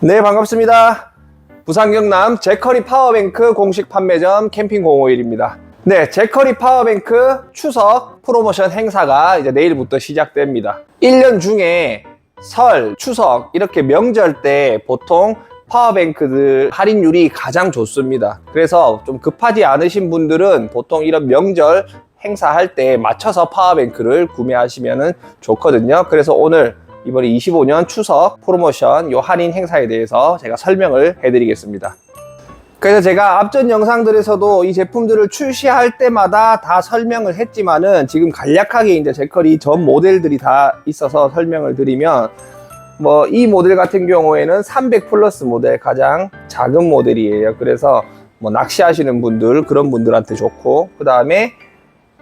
네, 반갑습니다. 부산 경남 제커리 파워뱅크 공식 판매점 캠핑 051입니다. 네, 제커리 파워뱅크 추석 프로모션 행사가 이제 내일부터 시작됩니다. 1년 중에 설, 추석 이렇게 명절 때 보통 파워뱅크들 할인율이 가장 좋습니다. 그래서 좀 급하지 않으신 분들은 보통 이런 명절 행사할 때 맞춰서 파워뱅크를 구매하시면 좋거든요. 그래서 오늘 이번에 25년 추석 프로모션 요 할인 행사에 대해서 제가 설명을 해드리겠습니다. 그래서 제가 앞전 영상들에서도 이 제품들을 출시할 때마다 다 설명을 했지만은 지금 간략하게 이제 제컬이 전 모델들이 다 있어서 설명을 드리면 뭐 이 모델 같은 경우에는 300 플러스 모델 가장 작은 모델이에요. 그래서 뭐 낚시하시는 분들 그런 분들한테 좋고 그 다음에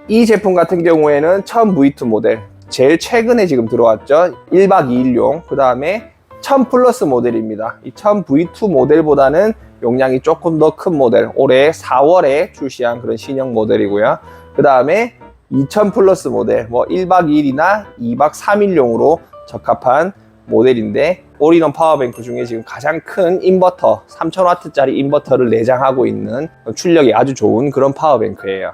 이 제품 같은 경우에는 1000 V2 모델 제일 최근에 지금 들어왔죠? 1박 2일용. 그 다음에 1000 플러스 모델입니다. 이 1000 V2 모델보다는 용량이 조금 더 큰 모델. 올해 4월에 출시한 그런 신형 모델이고요. 그 다음에 2000 플러스 모델. 뭐 1박 2일이나 2박 3일용으로 적합한 모델인데 올인원 파워뱅크 중에 지금 가장 큰 인버터 3000W짜리 인버터를 내장하고 있는 출력이 아주 좋은 그런 파워뱅크예요.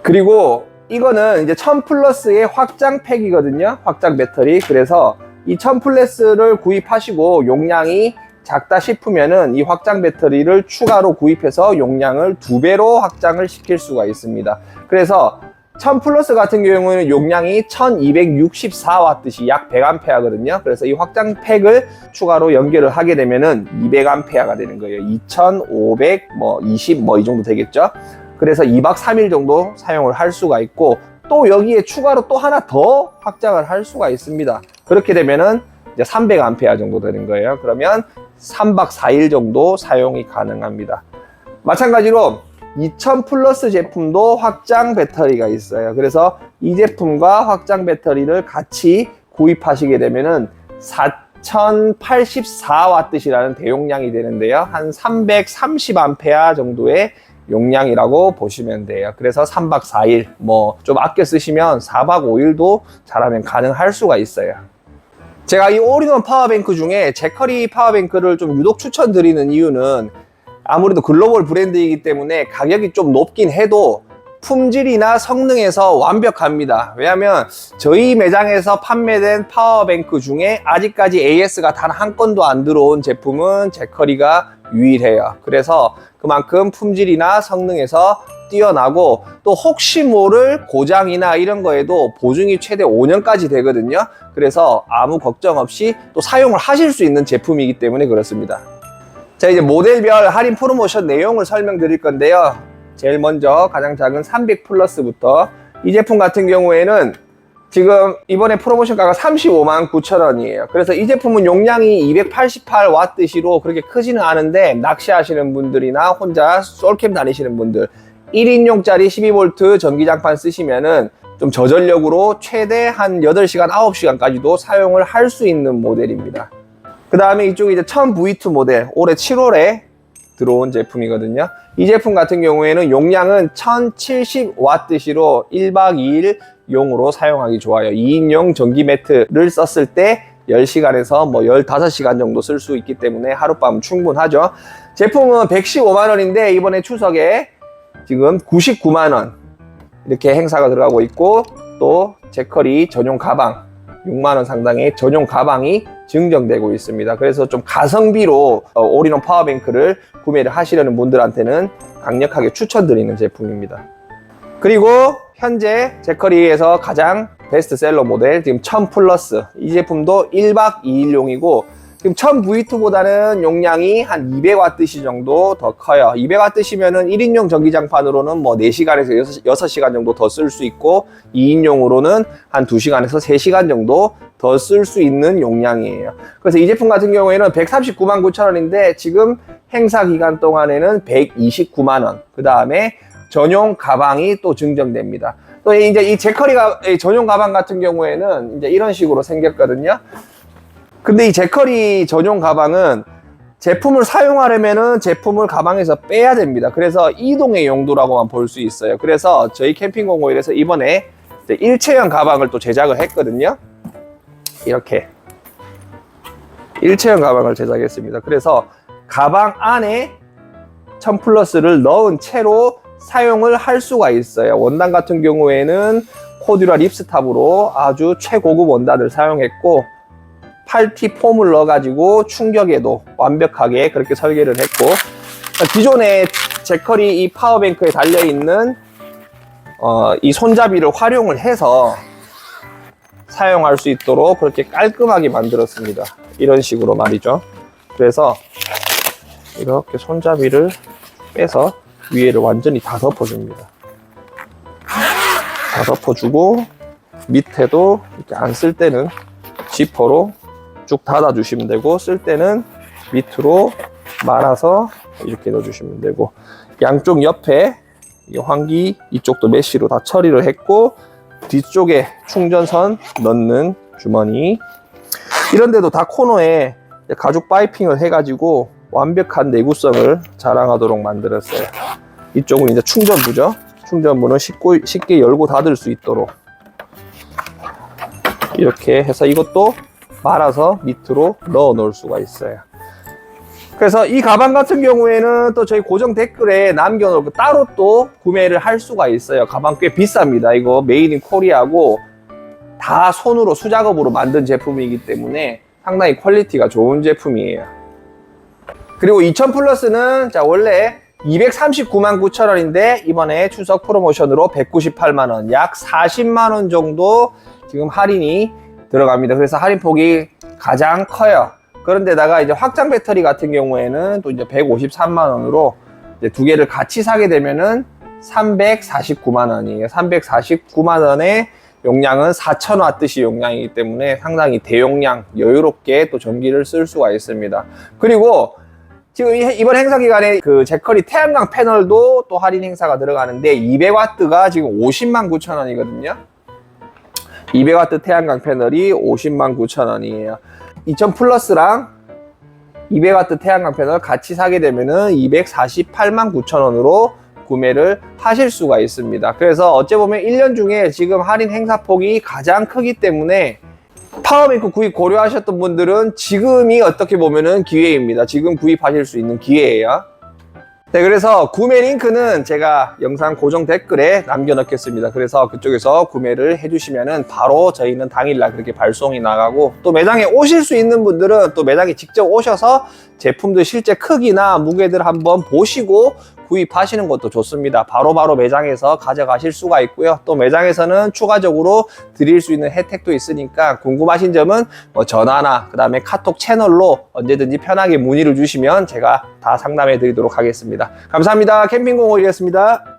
그리고 이거는 이제 1000 플러스의 확장 팩이거든요. 확장 배터리. 그래서 이 1000 플러스를 구입하시고 용량이 작다 싶으면은 이 확장 배터리를 추가로 구입해서 용량을 두 배로 확장을 시킬 수가 있습니다. 그래서 1000 플러스 같은 경우에는 용량이 1264와트시 약 100A거든요. 그래서 이 확장 팩을 추가로 연결을 하게 되면은 200A가 되는 거예요. 2500, 뭐 20, 뭐 이 정도 되겠죠. 그래서 2박 3일 정도 사용을 할 수가 있고 또 여기에 추가로 또 하나 더 확장을 할 수가 있습니다. 그렇게 되면은 이제 300A 정도 되는 거예요. 그러면 3박 4일 정도 사용이 가능합니다. 마찬가지로 2000 플러스 제품도 확장 배터리가 있어요. 그래서 이 제품과 확장 배터리를 같이 구입하시게 되면은 4084W이라는 대용량이 되는데요. 한 330A 정도의 용량이라고 보시면 돼요. 그래서 3박 4일, 뭐 좀 아껴 쓰시면 4박 5일도 잘하면 가능할 수가 있어요. 제가 이 올인원 파워뱅크 중에 제커리 파워뱅크를 좀 유독 추천드리는 이유는 아무래도 글로벌 브랜드이기 때문에 가격이 좀 높긴 해도 품질이나 성능에서 완벽합니다. 왜냐하면 저희 매장에서 판매된 파워뱅크 중에 아직까지 AS가 단 한 건도 안 들어온 제품은 제커리가 유일해요. 그래서 그만큼 품질이나 성능에서 뛰어나고 또 혹시 모를 고장이나 이런 거에도 보증이 최대 5년까지 되거든요. 그래서 아무 걱정 없이 또 사용을 하실 수 있는 제품이기 때문에 그렇습니다. 자 이제 모델별 할인 프로모션 내용을 설명드릴 건데요. 제일 먼저 가장 작은 300 플러스부터 이 제품 같은 경우에는 지금 이번에 프로모션가가 35만 9천 원이에요. 그래서 이 제품은 용량이 288와트시로 그렇게 크지는 않은데 낚시하시는 분들이나 혼자 솔캠 다니시는 분들 1인용짜리 12V 전기장판 쓰시면은 좀 저전력으로 최대 한 8시간, 9시간까지도 사용을 할 수 있는 모델입니다. 그 다음에 이쪽이 이제 1000V2 모델 올해 7월에 들어온 제품이거든요. 이 제품 같은 경우에는 용량은 1070W시로 1박 2일 용으로 사용하기 좋아요. 2인용 전기 매트를 썼을 때 10시간에서 뭐 15시간 정도 쓸 수 있기 때문에 하룻밤 충분하죠. 제품은 115만원인데 이번에 추석에 지금 99만원 이렇게 행사가 들어가고 있고 또 제커리 전용 가방 6만원 상당의 전용 가방이 증정되고 있습니다. 그래서 좀 가성비로 어, 올인원 파워뱅크를 구매를 하시려는 분들한테는 강력하게 추천드리는 제품입니다. 그리고 현재 제커리에서 가장 베스트셀러 모델 지금 1000 플러스 이 제품도 1박 2일용이고 지금 1000 V2보다는 용량이 한 200W 정도 더 커요. 200W면은 1인용 전기장판으로는 뭐 4시간에서 6, 시간 정도 더 쓸 수 있고 2인용으로는 한 2시간에서 3시간 정도 더 쓸 수 있는 용량이에요. 그래서 이 제품 같은 경우에는 139만 9천 원인데 지금 행사 기간 동안에는 129만 원. 그 다음에 전용 가방이 또 증정됩니다. 또 이제 이 제커리가 이 전용 가방 같은 경우에는 이제 이런 식으로 생겼거든요. 근데 이 제커리 전용 가방은 제품을 사용하려면은 제품을 가방에서 빼야 됩니다. 그래서 이동의 용도라고만 볼 수 있어요. 그래서 저희 캠핑 051에서 이번에 일체형 가방을 또 제작을 했거든요. 이렇게 일체형 가방을 제작했습니다. 그래서 가방 안에 1000 플러스를 넣은 채로 사용을 할 수가 있어요. 원단 같은 경우에는 코듀라 립스탑으로 아주 최고급 원단을 사용했고 8T 폼을 넣어가지고 충격에도 완벽하게 그렇게 설계를 했고 기존에 제커리 이 파워뱅크에 달려있는 어, 이 손잡이를 활용을 해서 사용할 수 있도록 그렇게 깔끔하게 만들었습니다. 이런 식으로 말이죠. 그래서 이렇게 손잡이를 빼서 위에를 완전히 다 덮어줍니다. 다 덮어주고 밑에도 이렇게 안 쓸 때는 지퍼로 쭉 닫아주시면 되고 쓸 때는 밑으로 말아서 이렇게 넣어주시면 되고 양쪽 옆에 이 환기 이쪽도 메쉬로 다 처리를 했고 뒤쪽에 충전선 넣는 주머니. 이런 데도 다 코너에 가죽 파이핑을 해가지고 완벽한 내구성을 자랑하도록 만들었어요. 이쪽은 이제 충전부죠? 충전부는 쉽고, 쉽게 열고 닫을 수 있도록 이렇게 해서 이것도 말아서 밑으로 넣어 놓을 수가 있어요 그래서 이 가방 같은 경우에는 또 저희 고정 댓글에 남겨놓고 따로 또 구매를 할 수가 있어요. 가방 꽤 비쌉니다. 이거 메이드 인 코리아고 다 손으로 수작업으로 만든 제품이기 때문에 상당히 퀄리티가 좋은 제품이에요. 그리고 2000 플러스는 자 원래 239만 9천 원인데 이번에 추석 프로모션으로 198만 원, 약 40만 원 정도 지금 할인이 들어갑니다. 그래서 할인폭이 가장 커요. 그런데다가 이제 확장 배터리 같은 경우에는 또 이제 153만 원으로 이제 두 개를 같이 사게 되면은 349만 원이에요. 349만 원에 용량은 4000와트시 용량이기 때문에 상당히 대용량 여유롭게 또 전기를 쓸 수가 있습니다. 그리고 지금 이- 이번 행사 기간에 그 제커리 태양광 패널도 또 할인 행사가 들어가는데 200와트가 지금 50만 9천 원이거든요. 200와트 태양광 패널이 50만 9천 원이에요. 2000 플러스랑 200와트 태양광 패널 같이 사게 되면은 248만 9천 원으로 구매를 하실 수가 있습니다. 그래서 어째 보면 1년 중에 지금 할인 행사폭이 가장 크기 때문에 파워뱅크 구입 고려하셨던 분들은 지금이 어떻게 보면은 기회입니다. 지금 구입하실 수 있는 기회예요. 네, 그래서 구매 링크는 제가 영상 고정 댓글에 남겨놓겠습니다. 그래서 그쪽에서 구매를 해주시면은 바로 저희는 당일날 그렇게 발송이 나가고 또 매장에 오실 수 있는 분들은 또 매장에 직접 오셔서 제품들 실제 크기나 무게들 한번 보시고 구입하시는 것도 좋습니다. 바로 바로 매장에서 가져가실 수가 있고요. 또 매장에서는 추가적으로 드릴 수 있는 혜택도 있으니까 궁금하신 점은 뭐 전화나 그 다음에 카톡 채널로 언제든지 편하게 문의를 주시면 제가 다 상담해 드리도록 하겠습니다. 감사합니다. 캠핑공원이었습니다.